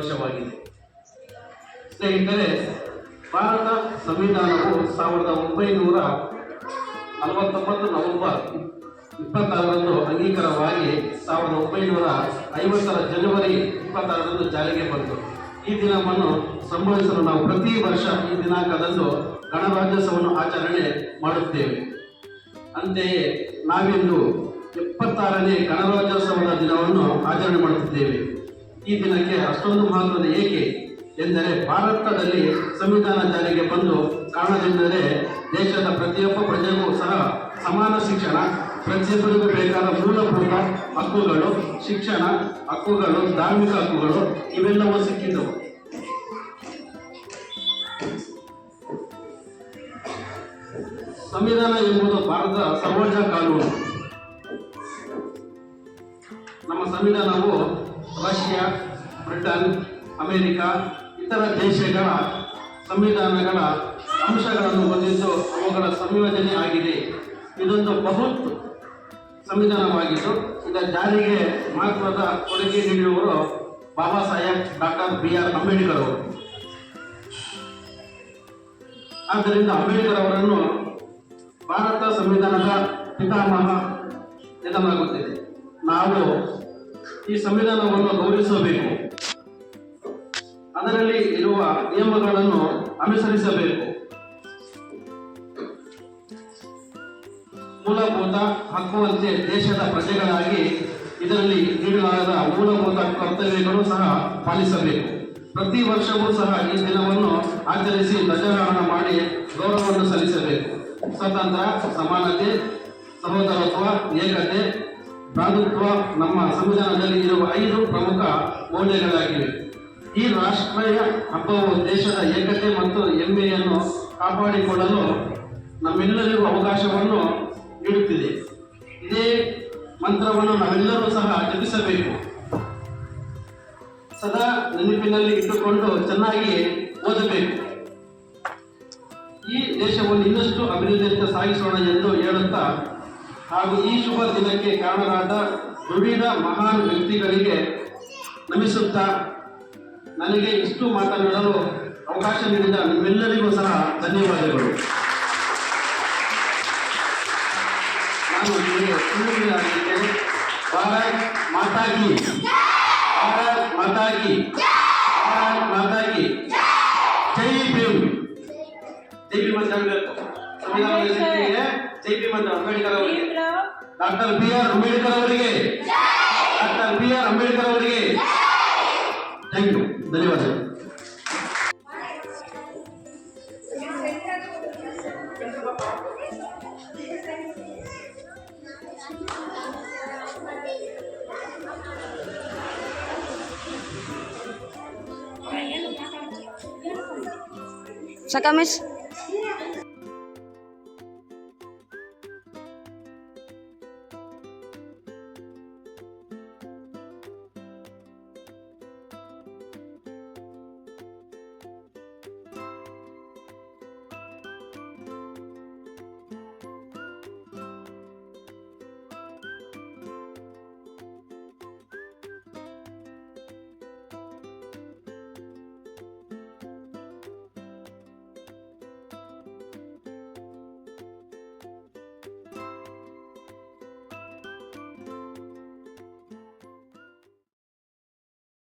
ವರ್ಷವಾಗಿದೆ ಸ್ನೇಹಿತರೆ, ಭಾರತ ಸಂವಿಧಾನವು ಸಾವಿರದ ಒಂಬೈನೂರ ನಲವತ್ತೊಂಬತ್ತು ನವೆಂಬರ್ ಇಪ್ಪತ್ತಾರರಂದು ಅಂಗೀಕಾರವಾಗಿ ಸಾವಿರದ ಒಂಬೈನೂರ ಐವತ್ತರ ಜನವರಿ ಇಪ್ಪತ್ತಾರರಂದು ಜಾರಿಗೆ ಬಂತು. ಈ ದಿನವನ್ನು ಸಂಭವಿಸಲು ನಾವು ಪ್ರತಿ ವರ್ಷ ಈ ದಿನಾಂಕದಂದು ಗಣರಾಜ್ಯೋತ್ಸವವನ್ನು ಆಚರಣೆ ಮಾಡುತ್ತೇವೆ. ಅಂತೆಯೇ, ನಾವಿಂದು ಇಪ್ಪತ್ತಾರನೇ ಗಣರಾಜ್ಯೋತ್ಸವದ ದಿನವನ್ನು ಆಚರಣೆ ಮಾಡುತ್ತಿದ್ದೇವೆ. ಈ ದಿನಕ್ಕೆ ಅಷ್ಟೊಂದು ಮಹತ್ವದ ಏಕೆ ಎಂದರೆ ಭಾರತದಲ್ಲಿ ಸಂವಿಧಾನ ಜಾರಿಗೆ ಬಂದು ಕಾರಣವೆಂದರೆ ದೇಶದ ಪ್ರತಿಯೊಬ್ಬ ಪ್ರಜೆಗೂ ಸಹ ಸಮಾನ ಶಿಕ್ಷಣ, ಪ್ರತಿಯೊಬ್ಬರಿಗೂ ಬೇಕಾದ ಮೂಲಭೂತ ಹಕ್ಕುಗಳು, ಶಿಕ್ಷಣ ಹಕ್ಕುಗಳು, ಧಾರ್ಮಿಕ ಹಕ್ಕುಗಳು ಇವೆಲ್ಲವೂ ಸಿಕ್ಕಿದ್ದವು. ಸಂವಿಧಾನ ಎಂಬುದು ಭಾರತದ ಸರ್ವೋಚ್ಚ ಕಾನೂನು. ನಮ್ಮ ಸಂವಿಧಾನವು ರಷ್ಯಾ, ಬ್ರಿಟನ್, ಅಮೆರಿಕ, ಇತರ ದೇಶಗಳ ಸಂವಿಧಾನಗಳ ಅಂಶಗಳನ್ನು ಹೊಂದಿದ್ದು ಅವುಗಳ ಸಂಯೋಜನೆ ಆಗಿದೆ. ಇದೊಂದು ಬಹುತ್ ಸಂವಿಧಾನವಾಗಿದ್ದು ಇದರ ಜಾರಿಗೆ ಮಹತ್ವದ ಕೊಡುಗೆ ನೀಡಿರುವವರು Baba Saheb doctor B R Ambedkar ಅವರು. ಆದ್ದರಿಂದ ಅಂಬೇಡ್ಕರ್ ಅವರನ್ನು ಭಾರತ ಸಂವಿಧಾನದ ಪಿತಾಮಹ ಎನ್ನಲಾಗುತ್ತಿದೆ. ನಾವು ಈ ಸಂವಿಧಾನವನ್ನು ಗೌರವಿಸಬೇಕು. ಅದರಲ್ಲಿ ಇರುವ ನಿಯಮಗಳನ್ನು ಅನುಸರಿಸಬೇಕು. ಮೂಲಭೂತ ಹಕ್ಕುವಂತೆ ದೇಶದ ಪ್ರಜೆಗಳಾಗಿ ಇದರಲ್ಲಿ ನೀಡಲಾದ ಮೂಲಭೂತ ಕರ್ತವ್ಯಗಳು ಸಹ ಪಾಲಿಸಬೇಕು. ಪ್ರತಿ ವರ್ಷವೂ ಸಹ ಈ ದಿನವನ್ನು ಆಚರಿಸಿ ಧ್ವಜಾರೋಹಣ ಮಾಡಿ ಗೌರವವನ್ನು ಸಲ್ಲಿಸಬೇಕು. ಸ್ವತಂತ್ರ, ಸಮಾನತೆ, ಸಹೋದರತ್ವ, ಏಕತೆ ಭ್ರಾತೃತ್ವ ನಮ್ಮ ಸಂವಿಧಾನದಲ್ಲಿ ಇರುವ ಐದು ಪ್ರಮುಖ ಮೌಲ್ಯಗಳಾಗಿವೆ. ಈ ರಾಷ್ಟ್ರೀಯ ಹಬ್ಬವು ದೇಶದ ಏಕತೆ ಮತ್ತು ಹೆಮ್ಮೆಯನ್ನು ಕಾಪಾಡಿಕೊಳ್ಳಲು ನಮ್ಮೆಲ್ಲರಿಗೂ ಅವಕಾಶವನ್ನು ನೀಡುತ್ತಿದೆ. ಇದೇ ಮಂತ್ರವನ್ನು ನಾವೆಲ್ಲರೂ ಸಹ ಜಪಿಸಬೇಕು. ಸದಾ ನೆನಪಿನಲ್ಲಿ ಇಟ್ಟುಕೊಂಡು ಚೆನ್ನಾಗಿ ಓದಬೇಕು. ಈ ದೇಶವನ್ನು ಇನ್ನಷ್ಟು ಅಭಿವೃದ್ಧಿಯತ್ತ ಸಾಗಿಸೋಣ ಎಂದು ಹೇಳುತ್ತಾ ಹಾಗೂ ಈ ಶುಭ ದಿನಕ್ಕೆ ಕಾರಣರಾದ ದುಡಿದ ಮಹಾನ್ ವ್ಯಕ್ತಿಗಳಿಗೆ ನಮಿಸುತ್ತಾ ನನಗೆ ಇಷ್ಟು ಮಾತನಾಡಲು ಅವಕಾಶ ನೀಡಿದ ನಿಮ್ಮೆಲ್ಲರಿಗೂ ಸಹ ಧನ್ಯವಾದಗಳು. ನಾನು ನಿಮಗೆ ಸುಳ್ಳುಗಳಾಗಿದ್ದೇನೆ ಭಾರತ್ ಮಾತಾಗಿ ಭಾರತ್ ಮಾತಾಗಿ ಭಾರತ್ ಮಾತಾಗಿ. ಜೈ ಭೀಮ್. ಜೈ ಭೀಮ್ ಅಂತ ಹೇಳಬೇಕು. ಸಂವಿಧಾನದ ಜೈ ಭೀಮ್ ಅಂತ ಅಂಬೇಡ್ಕರ್ ಅವರಿಗೆ ಡಾಕ್ಟರ್ ಬಿ ಆರ್ ಅಂಬೇಡ್ಕರ್ ಅವರಿಗೆ ಡಾಕ್ಟರ್ ಬಿ ಆರ್ ಅಂಬೇಡ್ಕರ್ ಅವರಿಗೆ ಥ್ಯಾಂಕ್ ಯು ಧನ್ಯವಾದಗಳು ಸಾಕಾ ಮಿಸ್